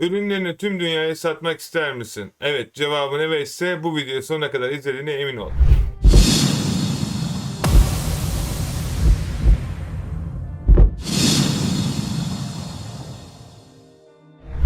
Ürünlerini tüm dünyaya satmak ister misin? Evet cevabın evet ise bu videoyu sonuna kadar izlediğine emin ol.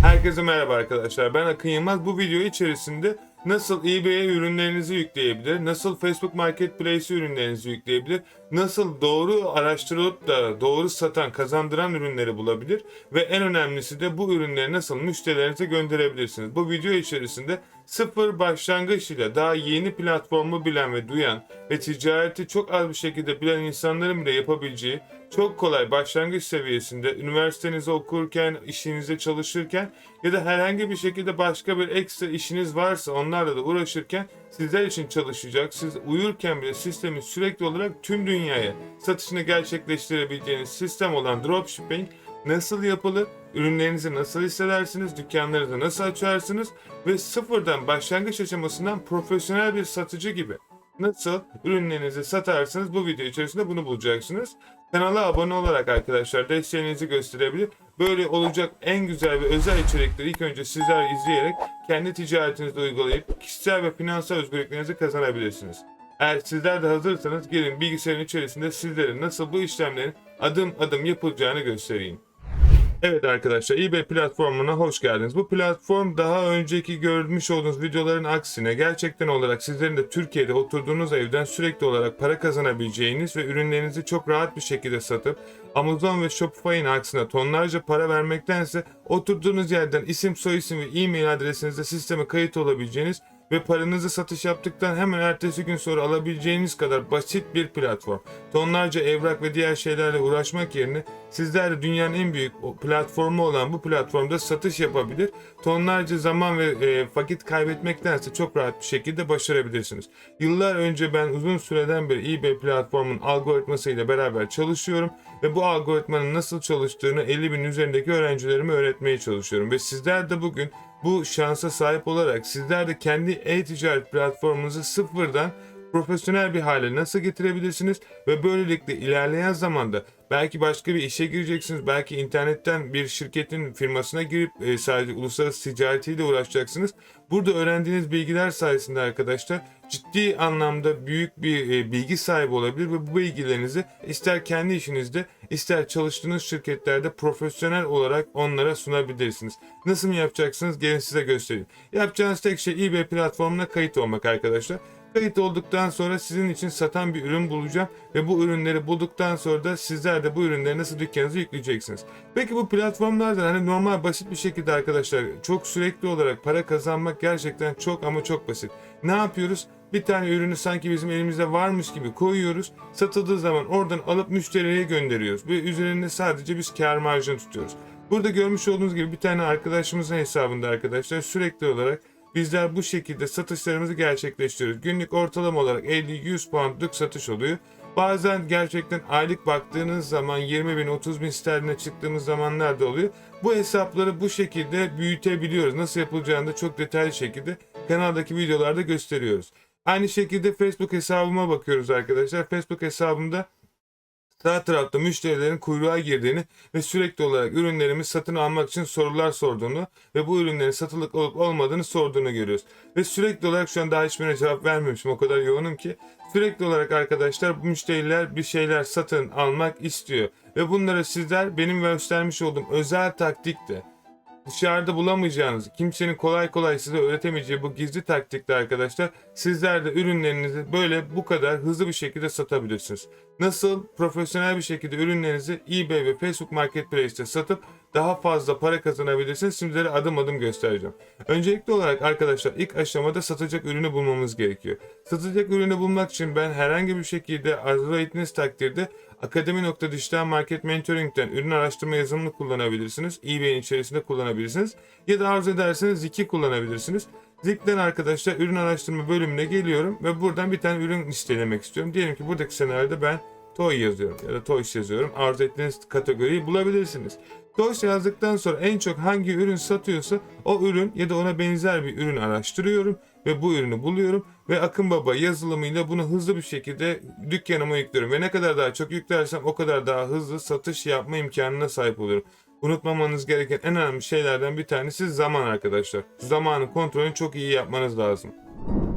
Herkese merhaba arkadaşlar. Ben Akın Yılmaz. Bu video içerisinde nasıl eBay'e ürünlerinizi yükleyebilir, nasıl Facebook Marketplace'e ürünlerinizi yükleyebilir, nasıl doğru araştırılıp da doğru satan, kazandıran ürünleri bulabilir? Ve en önemlisi de bu ürünleri nasıl müşterilerinize gönderebilirsiniz. Bu video içerisinde sıfır başlangıç ile daha yeni platformu bilen ve duyan ve ticareti çok az bir şekilde bilen insanların bile yapabileceği çok kolay başlangıç seviyesinde üniversitenizi okurken, işinizde çalışırken ya da herhangi bir şekilde başka bir ekstra işiniz varsa onlarla da uğraşırken sizler için çalışacak. Siz uyurken bile sistemin sürekli olarak tüm dünyaya satışını gerçekleştirebileceğiniz sistem olan dropshipping nasıl yapılır? Ürünlerinizi nasıl hissedersiniz? Dükkanlarınızı nasıl açarsınız? Ve sıfırdan başlangıç aşamasından profesyonel bir satıcı gibi nasıl ürünlerinizi satarsınız bu video içerisinde bunu bulacaksınız. Kanala abone olarak arkadaşlar desteğinizi gösterebilir. Böyle olacak en güzel ve özel içerikleri ilk önce sizler izleyerek kendi ticaretinizde uygulayıp kişisel ve finansal özgürlüklerinizi kazanabilirsiniz. Eğer sizler de hazırsanız gelin bilgisayarın içerisinde sizlere nasıl bu işlemlerin adım adım yapılacağını göstereyim. Evet arkadaşlar eBay platformuna hoş geldiniz. Bu platform daha önceki görmüş olduğunuz videoların aksine gerçekten olarak sizlerin de Türkiye'de oturduğunuz evden sürekli olarak para kazanabileceğiniz ve ürünlerinizi çok rahat bir şekilde satıp Amazon ve Shopify'in aksine tonlarca para vermektense oturduğunuz yerden isim soyisim ve e-mail adresinizde sisteme kayıt olabileceğiniz ve paranızı satış yaptıktan hemen ertesi gün sonra alabileceğiniz kadar basit bir platform. Tonlarca evrak ve diğer şeylerle uğraşmak yerine sizler de dünyanın en büyük platformu olan bu platformda satış yapabilir. Tonlarca zaman ve e, vakit kaybetmektense çok rahat bir şekilde başarabilirsiniz. Yıllar önce ben uzun süreden beri eBay platformun algoritmasıyla beraber çalışıyorum ve bu algoritmanın nasıl çalıştığını 50 bin üzerindeki öğrencilerime öğretmeye çalışıyorum. Ve sizler de bugün bu şansa sahip olarak sizler de kendi e-ticaret platformunuzu sıfırdan profesyonel bir hale nasıl getirebilirsiniz ve böylelikle ilerleyen zamanda belki başka bir işe gireceksiniz, belki internetten bir şirketin firmasına girip e, sadece uluslararası ticaretiyle uğraşacaksınız. Burada öğrendiğiniz bilgiler sayesinde arkadaşlar ciddi anlamda büyük bir e, bilgi sahibi olabilir ve bu bilgilerinizi ister kendi işinizde ister çalıştığınız şirketlerde profesyonel olarak onlara sunabilirsiniz. Nasıl mı yapacaksınız? Gelin size göstereyim. Yapacağınız tek şey eBay platformuna kayıt olmak arkadaşlar. Kayıt olduktan sonra sizin için satan bir ürün bulacağım ve bu ürünleri bulduktan sonra da sizler de bu ürünleri nasıl dükkanınıza yükleyeceksiniz. Peki bu platformlardan hani normal basit bir şekilde arkadaşlar çok sürekli olarak para kazanmak gerçekten çok ama çok basit. Ne yapıyoruz? Bir tane ürünü sanki bizim elimizde varmış gibi koyuyoruz. Satıldığı zaman oradan alıp müşteriye gönderiyoruz. Ve üzerinde sadece biz kar marjını tutuyoruz. Burada görmüş olduğunuz gibi bir tane arkadaşımızın hesabında arkadaşlar sürekli olarak Bizler bu şekilde satışlarımızı gerçekleştiriyoruz. Günlük ortalama olarak 50-100 poundluk satış oluyor. Bazen gerçekten aylık baktığınız zaman 20 bin 30 bin sterline çıktığımız zamanlar da oluyor. Bu hesapları bu şekilde büyütebiliyoruz. Nasıl yapılacağını da çok detaylı şekilde kanaldaki videolarda gösteriyoruz. Aynı şekilde Facebook hesabıma bakıyoruz arkadaşlar. Facebook hesabımda sağ tarafta müşterilerin kuyruğa girdiğini ve sürekli olarak ürünlerimi satın almak için sorular sorduğunu ve bu ürünlerin satılık olup olmadığını sorduğunu görüyoruz. Ve sürekli olarak şu an daha hiçbirine cevap vermemişim o kadar yoğunum ki sürekli olarak arkadaşlar bu müşteriler bir şeyler satın almak istiyor. Ve bunları sizler benim göstermiş olduğum özel taktikte dışarıda bulamayacağınız, kimsenin kolay kolay size öğretemeyeceği bu gizli taktikle arkadaşlar sizler de ürünlerinizi böyle bu kadar hızlı bir şekilde satabilirsiniz. Nasıl profesyonel bir şekilde ürünlerinizi eBay ve Facebook Marketplace'te satıp daha fazla para kazanabilirsiniz. Sizlere adım adım göstereceğim. Öncelikli olarak arkadaşlar ilk aşamada satacak ürünü bulmamız gerekiyor. Satacak ürünü bulmak için ben herhangi bir şekilde arzu ettiğiniz takdirde Akademi.dijital market mentoring'den ürün araştırma yazılımını kullanabilirsiniz. eBay'in içerisinde kullanabilirsiniz. Ya da arzu ederseniz Zik'i kullanabilirsiniz. Zik'ten arkadaşlar ürün araştırma bölümüne geliyorum ve buradan bir tane ürün listelemek istiyorum. Diyelim ki buradaki senaryoda ben toy yazıyorum ya da toys yazıyorum. Arzu ettiğiniz kategoriyi bulabilirsiniz. Toys yazdıktan sonra en çok hangi ürün satıyorsa o ürün ya da ona benzer bir ürün araştırıyorum ve bu ürünü buluyorum ve Akın Baba yazılımıyla bunu hızlı bir şekilde dükkanıma yüklüyorum ve ne kadar daha çok yüklersem o kadar daha hızlı satış yapma imkanına sahip oluyorum. Unutmamanız gereken en önemli şeylerden bir tanesi zaman arkadaşlar. Zamanın kontrolünü çok iyi yapmanız lazım.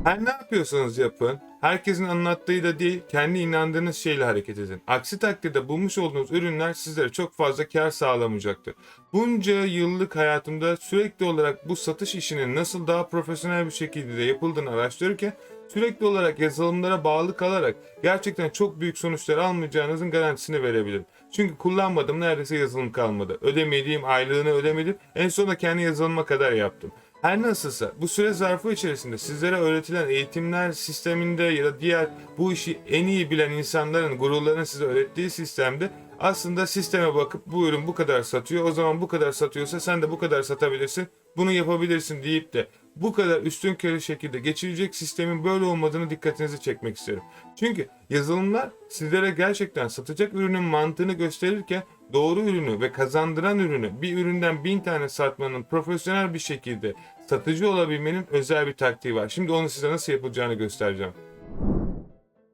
Her ne yapıyorsanız yapın, herkesin anlattığıyla değil, kendi inandığınız şeyle hareket edin. Aksi takdirde bulmuş olduğunuz ürünler sizlere çok fazla kar sağlamayacaktır. Bunca yıllık hayatımda sürekli olarak bu satış işinin nasıl daha profesyonel bir şekilde yapıldığını araştırırken sürekli olarak yazılımlara bağlı kalarak gerçekten çok büyük sonuçlar almayacağınızın garantisini verebilirim. Çünkü kullanmadım neredeyse yazılım kalmadı. Ödemediğim aylığını ödemedim. En sonunda kendi yazılıma kadar yaptım. Her nasılsa bu süre zarfı içerisinde sizlere öğretilen eğitimler sisteminde ya da diğer bu işi en iyi bilen insanların, gururların size öğrettiği sistemde aslında sisteme bakıp bu ürün bu kadar satıyor. O zaman bu kadar satıyorsa sen de bu kadar satabilirsin. Bunu yapabilirsin deyip de bu kadar üstün körü şekilde geçirecek sistemin böyle olmadığını dikkatinizi çekmek isterim. Çünkü yazılımlar sizlere gerçekten satacak ürünün mantığını gösterirken doğru ürünü ve kazandıran ürünü bir üründen bin tane satmanın profesyonel bir şekilde satıcı olabilmenin özel bir taktiği var. Şimdi onu size nasıl yapılacağını göstereceğim.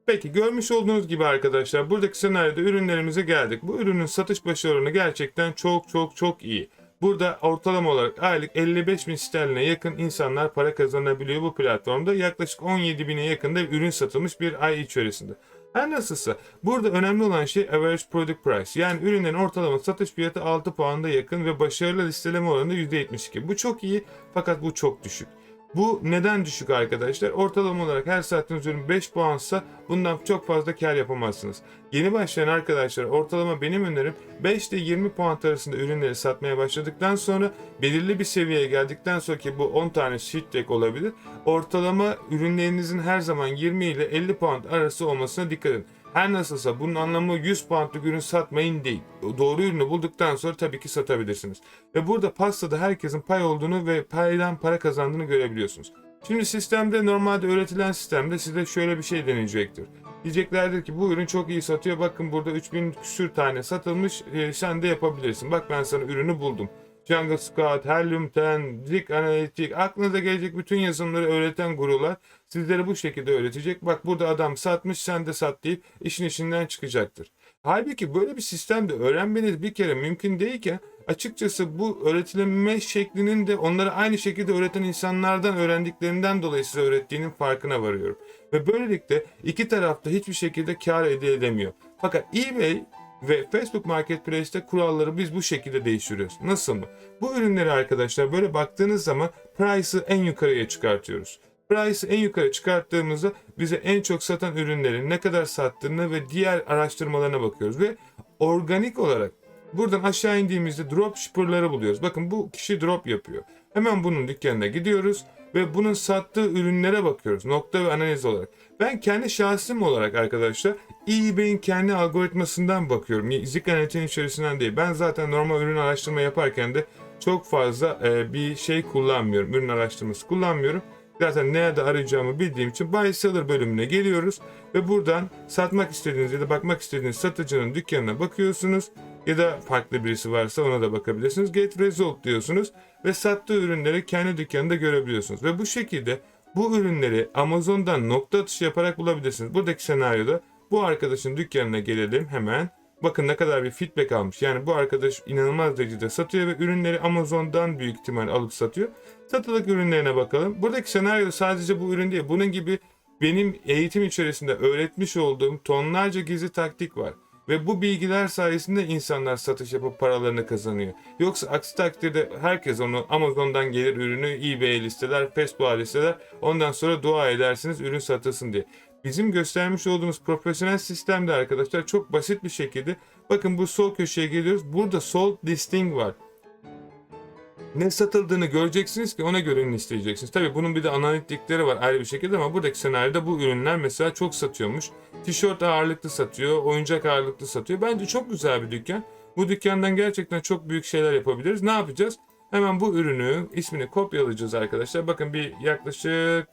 Peki görmüş olduğunuz gibi arkadaşlar buradaki senaryoda ürünlerimize geldik. Bu ürünün satış başarı oranı gerçekten çok çok çok iyi. Burada ortalama olarak aylık 55 bin sterline yakın insanlar para kazanabiliyor bu platformda. Yaklaşık 17 bine yakında ürün satılmış bir ay içerisinde. Her nasılsa burada önemli olan şey average product price. Yani ürünlerin ortalama satış fiyatı 6 puanda yakın ve başarılı listeleme oranı %72. Bu çok iyi fakat bu çok düşük. Bu neden düşük arkadaşlar? Ortalama olarak her sattığınız ürün 5 puansa bundan çok fazla kar yapamazsınız. Yeni başlayan arkadaşlar ortalama benim önerim 5 ile 20 puan arasında ürünleri satmaya başladıktan sonra belirli bir seviyeye geldikten sonra ki bu 10 tane sheet deck olabilir. Ortalama ürünlerinizin her zaman 20 ile 50 puan arası olmasına dikkat edin. Her nasılsa bunun anlamı 100 puanlık ürün satmayın değil. Doğru ürünü bulduktan sonra tabii ki satabilirsiniz. Ve burada pastada herkesin pay olduğunu ve paydan para kazandığını görebiliyorsunuz. Şimdi sistemde normalde öğretilen sistemde size şöyle bir şey deneyecektir. Diyeceklerdir ki bu ürün çok iyi satıyor. Bakın burada 3000 küsür tane satılmış. E, sen de yapabilirsin. Bak ben sana ürünü buldum. Jungle Scout, Helium 10, Zik Analytic, aklınıza gelecek bütün yazılımları öğreten gurular sizlere bu şekilde öğretecek. Bak burada adam satmış sen de sat deyip işin içinden çıkacaktır. Halbuki böyle bir sistemde öğrenmeniz bir kere mümkün değilken açıkçası bu öğretilme şeklinin de onlara aynı şekilde öğreten insanlardan öğrendiklerinden dolayı size öğrettiğinin farkına varıyorum. Ve böylelikle iki tarafta hiçbir şekilde kar elde edemiyor. Fakat eBay ve Facebook Marketplace'te kuralları biz bu şekilde değiştiriyoruz. Nasıl mı? Bu ürünleri arkadaşlar böyle baktığınız zaman price'ı en yukarıya çıkartıyoruz. Price'ı en yukarı çıkarttığımızda bize en çok satan ürünlerin ne kadar sattığını ve diğer araştırmalarına bakıyoruz ve organik olarak buradan aşağı indiğimizde drop shipper'ları buluyoruz. Bakın bu kişi drop yapıyor. Hemen bunun dükkanına gidiyoruz ve bunun sattığı ürünlere bakıyoruz nokta ve analiz olarak. Ben kendi şahsım olarak arkadaşlar eBay'in kendi algoritmasından bakıyorum. Zik analitin içerisinden değil. Ben zaten normal ürün araştırma yaparken de çok fazla e, bir şey kullanmıyorum. Ürün araştırması kullanmıyorum. Zaten nerede arayacağımı bildiğim için buy seller bölümüne geliyoruz ve buradan satmak istediğiniz ya da bakmak istediğiniz satıcının dükkanına bakıyorsunuz ya da farklı birisi varsa ona da bakabilirsiniz. Get result diyorsunuz ve sattığı ürünleri kendi dükkanında görebiliyorsunuz ve bu şekilde bu ürünleri Amazon'dan nokta atışı yaparak bulabilirsiniz. Buradaki senaryoda bu arkadaşın dükkanına gelelim hemen. Bakın ne kadar bir feedback almış. Yani bu arkadaş inanılmaz derecede satıyor ve ürünleri Amazon'dan büyük ihtimal alıp satıyor. Satılık ürünlerine bakalım. Buradaki senaryo sadece bu ürün değil. Bunun gibi benim eğitim içerisinde öğretmiş olduğum tonlarca gizli taktik var. Ve bu bilgiler sayesinde insanlar satış yapıp paralarını kazanıyor. Yoksa aksi takdirde herkes onu Amazon'dan gelir ürünü eBay'e listeler, Facebook'a listeler. Ondan sonra dua edersiniz ürün satılsın diye. Bizim göstermiş olduğumuz profesyonel sistemde arkadaşlar çok basit bir şekilde bakın bu sol köşeye geliyoruz. Burada sol listing var. Ne satıldığını göreceksiniz ki ona göre ürün isteyeceksiniz. Tabii bunun bir de analitikleri var ayrı bir şekilde ama buradaki senaryoda bu ürünler mesela çok satıyormuş. Tişört ağırlıklı satıyor, oyuncak ağırlıklı satıyor. Bence çok güzel bir dükkan. Bu dükkandan gerçekten çok büyük şeyler yapabiliriz. Ne yapacağız? Hemen bu ürünü ismini kopyalayacağız arkadaşlar. Bakın bir yaklaşık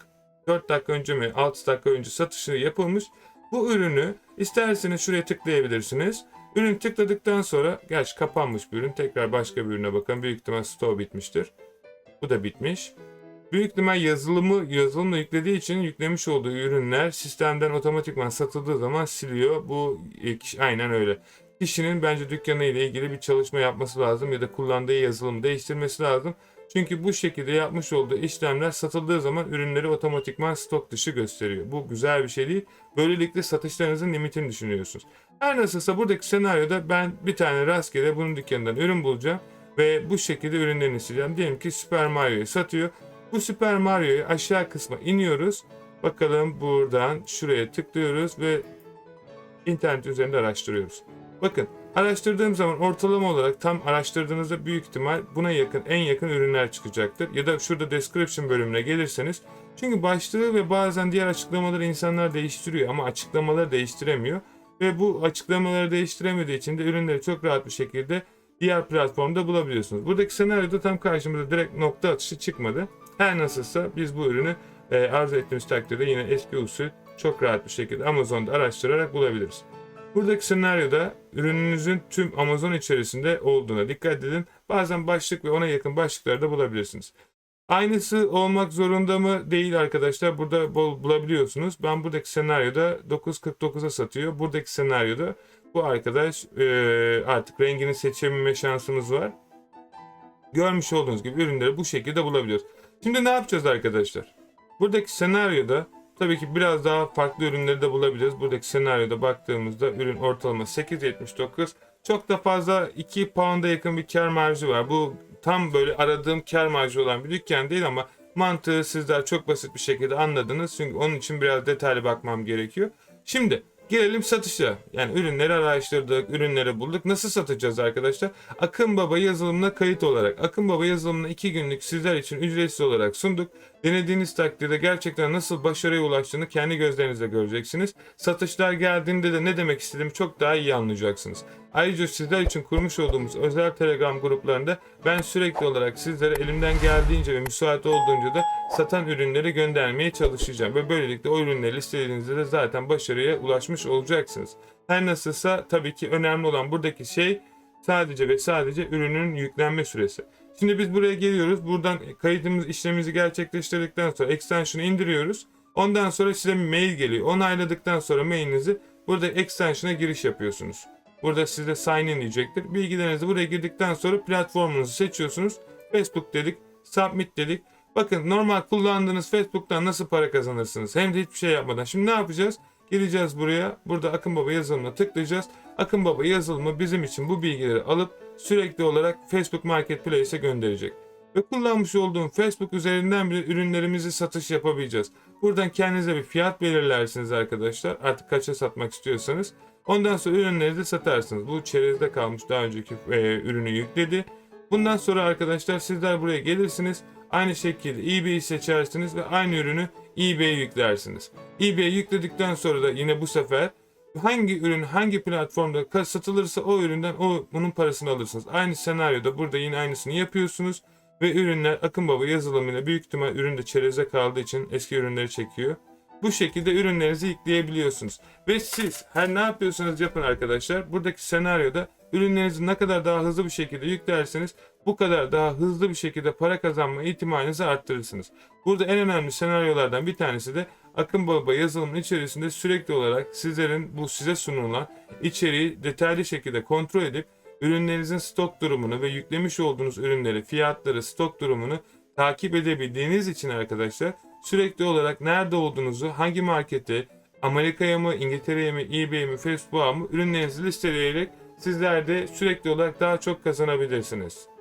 4 dakika önce mi 6 dakika önce satışı yapılmış. Bu ürünü isterseniz şuraya tıklayabilirsiniz. Ürün tıkladıktan sonra gerçi kapanmış bir ürün. Tekrar başka bir ürüne bakın. Büyük ihtimal stoğu bitmiştir. Bu da bitmiş. Büyük ihtimal yazılımı yazılımla yüklediği için yüklemiş olduğu ürünler sistemden otomatikman satıldığı zaman siliyor. Bu e, aynen öyle. kişinin bence dükkanı ile ilgili bir çalışma yapması lazım ya da kullandığı yazılımı değiştirmesi lazım. Çünkü bu şekilde yapmış olduğu işlemler satıldığı zaman ürünleri otomatikman stok dışı gösteriyor. Bu güzel bir şey değil. Böylelikle satışlarınızın limitini düşünüyorsunuz. Her nasılsa buradaki senaryoda ben bir tane rastgele bunun dükkanından ürün bulacağım ve bu şekilde ürünlerini sileceğim. Diyelim ki Super Mario'yu satıyor. Bu Super Mario'yu aşağı kısma iniyoruz. Bakalım buradan şuraya tıklıyoruz ve internet üzerinde araştırıyoruz. Bakın araştırdığım zaman ortalama olarak tam araştırdığınızda büyük ihtimal buna yakın en yakın ürünler çıkacaktır. Ya da şurada description bölümüne gelirseniz çünkü başlığı ve bazen diğer açıklamaları insanlar değiştiriyor ama açıklamaları değiştiremiyor. Ve bu açıklamaları değiştiremediği için de ürünleri çok rahat bir şekilde diğer platformda bulabiliyorsunuz. Buradaki senaryoda tam karşımıza direkt nokta atışı çıkmadı. Her nasılsa biz bu ürünü e, arzu ettiğimiz takdirde yine eski usul çok rahat bir şekilde Amazon'da araştırarak bulabiliriz. Buradaki senaryoda ürününüzün tüm Amazon içerisinde olduğuna dikkat edin. Bazen başlık ve ona yakın başlıkları da bulabilirsiniz. Aynısı olmak zorunda mı? Değil arkadaşlar. Burada bol bulabiliyorsunuz. Ben buradaki senaryoda 9.49'a satıyor. Buradaki senaryoda bu arkadaş artık rengini seçebilme şansımız var. Görmüş olduğunuz gibi ürünleri bu şekilde bulabiliyoruz. Şimdi ne yapacağız arkadaşlar? Buradaki senaryoda tabii ki biraz daha farklı ürünleri de bulabiliriz. Buradaki senaryoda baktığımızda ürün ortalama 8.79. Çok da fazla 2 pound'a yakın bir kar marjı var. Bu tam böyle aradığım kar marjı olan bir dükkan değil ama mantığı sizler çok basit bir şekilde anladınız. Çünkü onun için biraz detaylı bakmam gerekiyor. Şimdi Gelelim satışa. Yani ürünleri araştırdık, ürünleri bulduk. Nasıl satacağız arkadaşlar? Akın Baba yazılımına kayıt olarak. Akın Baba yazılımına 2 günlük sizler için ücretsiz olarak sunduk. Denediğiniz takdirde gerçekten nasıl başarıya ulaştığını kendi gözlerinizle göreceksiniz. Satışlar geldiğinde de ne demek istediğimi çok daha iyi anlayacaksınız. Ayrıca sizler için kurmuş olduğumuz özel Telegram gruplarında ben sürekli olarak sizlere elimden geldiğince ve müsait olduğunca da satan ürünleri göndermeye çalışacağım. Ve böylelikle o ürünleri listeliğinizde de zaten başarıya ulaşmış olacaksınız. Her nasılsa tabii ki önemli olan buradaki şey sadece ve sadece ürünün yüklenme süresi. Şimdi biz buraya geliyoruz. Buradan kaydımız işlemimizi gerçekleştirdikten sonra extension'ı indiriyoruz. Ondan sonra size mail geliyor. Onayladıktan sonra mailinizi burada extension'a giriş yapıyorsunuz. Burada size sign in diyecektir. Bilgilerinizi buraya girdikten sonra platformunuzu seçiyorsunuz. Facebook dedik, submit dedik. Bakın normal kullandığınız Facebook'tan nasıl para kazanırsınız? Hem de hiçbir şey yapmadan. Şimdi ne yapacağız? Geleceğiz buraya. Burada Akın Baba yazılımına tıklayacağız. Akın Baba yazılımı bizim için bu bilgileri alıp sürekli olarak Facebook Marketplace'e gönderecek. Ve kullanmış olduğum Facebook üzerinden bile ürünlerimizi satış yapabileceğiz. Buradan kendinize bir fiyat belirlersiniz arkadaşlar. Artık kaça satmak istiyorsanız. Ondan sonra ürünleri de satarsınız. Bu çerezde kalmış daha önceki e, ürünü yükledi. Bundan sonra arkadaşlar sizler buraya gelirsiniz. Aynı şekilde eBay'i seçersiniz ve aynı ürünü eBay'e yüklersiniz. eBay'e yükledikten sonra da yine bu sefer hangi ürün hangi platformda satılırsa o üründen o bunun parasını alırsınız. Aynı senaryoda burada yine aynısını yapıyorsunuz ve ürünler Akın Baba yazılımıyla büyük ihtimal üründe çereze kaldığı için eski ürünleri çekiyor. Bu şekilde ürünlerinizi yükleyebiliyorsunuz. Ve siz her ne yapıyorsanız yapın arkadaşlar. Buradaki senaryoda ürünlerinizi ne kadar daha hızlı bir şekilde yüklerseniz bu kadar daha hızlı bir şekilde para kazanma ihtimalinizi arttırırsınız. Burada en önemli senaryolardan bir tanesi de Akın Baba yazılımının içerisinde sürekli olarak sizlerin bu size sunulan içeriği detaylı şekilde kontrol edip ürünlerinizin stok durumunu ve yüklemiş olduğunuz ürünleri, fiyatları, stok durumunu takip edebildiğiniz için arkadaşlar sürekli olarak nerede olduğunuzu, hangi markete, Amerika'ya mı, İngiltere'ye mi, eBay'e mi, Facebook'a mı ürünlerinizi listeleyerek sizler de sürekli olarak daha çok kazanabilirsiniz.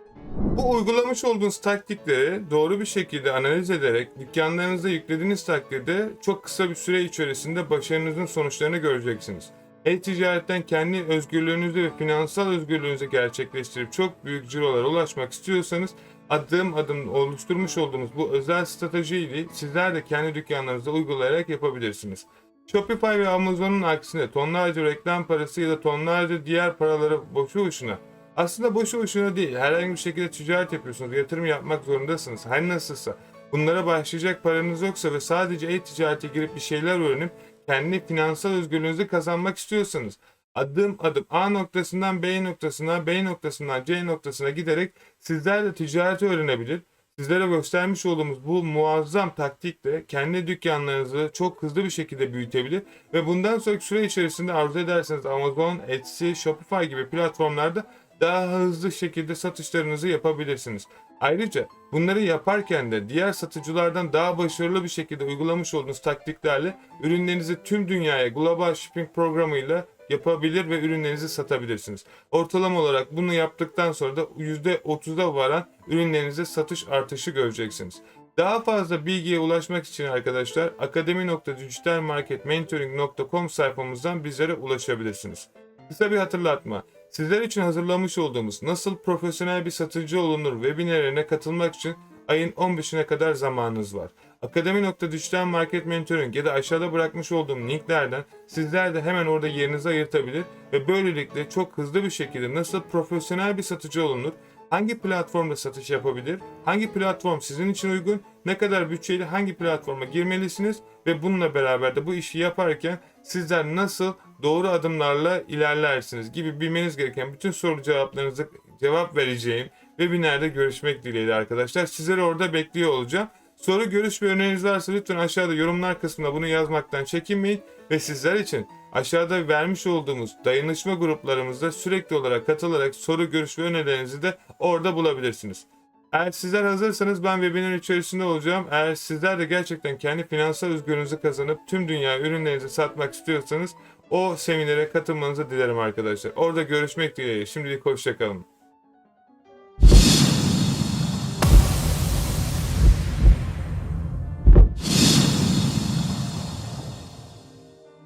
Bu uygulamış olduğunuz taktikleri doğru bir şekilde analiz ederek dükkanlarınıza yüklediğiniz takdirde çok kısa bir süre içerisinde başarınızın sonuçlarını göreceksiniz. E-ticaretten kendi özgürlüğünüzü ve finansal özgürlüğünüzü gerçekleştirip çok büyük cirolara ulaşmak istiyorsanız adım adım oluşturmuş olduğumuz bu özel stratejiyi sizler de kendi dükkanlarınızda uygulayarak yapabilirsiniz. Shopify ve Amazon'un aksine tonlarca reklam parası ya da tonlarca diğer paraları boşu boşuna aslında boşu boşuna değil. Herhangi bir şekilde ticaret yapıyorsunuz. Yatırım yapmak zorundasınız. Her nasılsa. Bunlara başlayacak paranız yoksa ve sadece e-ticarete girip bir şeyler öğrenip kendi finansal özgürlüğünüzü kazanmak istiyorsanız adım adım A noktasından B noktasına, B noktasından C noktasına giderek sizler de ticareti öğrenebilir. Sizlere göstermiş olduğumuz bu muazzam taktikle kendi dükkanlarınızı çok hızlı bir şekilde büyütebilir ve bundan sonraki süre içerisinde arzu ederseniz Amazon, Etsy, Shopify gibi platformlarda daha hızlı şekilde satışlarınızı yapabilirsiniz. Ayrıca bunları yaparken de diğer satıcılardan daha başarılı bir şekilde uygulamış olduğunuz taktiklerle ürünlerinizi tüm dünyaya global shipping programıyla yapabilir ve ürünlerinizi satabilirsiniz. Ortalama olarak bunu yaptıktan sonra da %30'a varan ürünlerinize satış artışı göreceksiniz. Daha fazla bilgiye ulaşmak için arkadaşlar akademi.dijitalmarketmentoring.com sayfamızdan bizlere ulaşabilirsiniz. Kısa bir hatırlatma. Sizler için hazırlamış olduğumuz Nasıl Profesyonel Bir Satıcı Olunur webinarine katılmak için ayın 15'ine kadar zamanınız var. Akademi.dijital market mentoring ya da aşağıda bırakmış olduğum linklerden sizler de hemen orada yerinizi ayırtabilir ve böylelikle çok hızlı bir şekilde nasıl profesyonel bir satıcı olunur, hangi platformda satış yapabilir, hangi platform sizin için uygun, ne kadar bütçeyle hangi platforma girmelisiniz ve bununla beraber de bu işi yaparken sizler nasıl doğru adımlarla ilerlersiniz gibi bilmeniz gereken bütün soru cevaplarınızı cevap vereceğim webinerde görüşmek dileğiyle arkadaşlar. Sizleri orada bekliyor olacağım. Soru, görüş ve öneriniz varsa lütfen aşağıda yorumlar kısmına bunu yazmaktan çekinmeyin ve sizler için aşağıda vermiş olduğumuz dayanışma gruplarımızda sürekli olarak katılarak soru, görüş ve önerilerinizi de orada bulabilirsiniz. Eğer sizler hazırsanız ben webinar içerisinde olacağım. Eğer sizler de gerçekten kendi finansal özgürlüğünüzü kazanıp tüm dünya ürünlerinizi satmak istiyorsanız o seminere katılmanızı dilerim arkadaşlar. Orada görüşmek dileğiyle. Şimdilik hoşçakalın.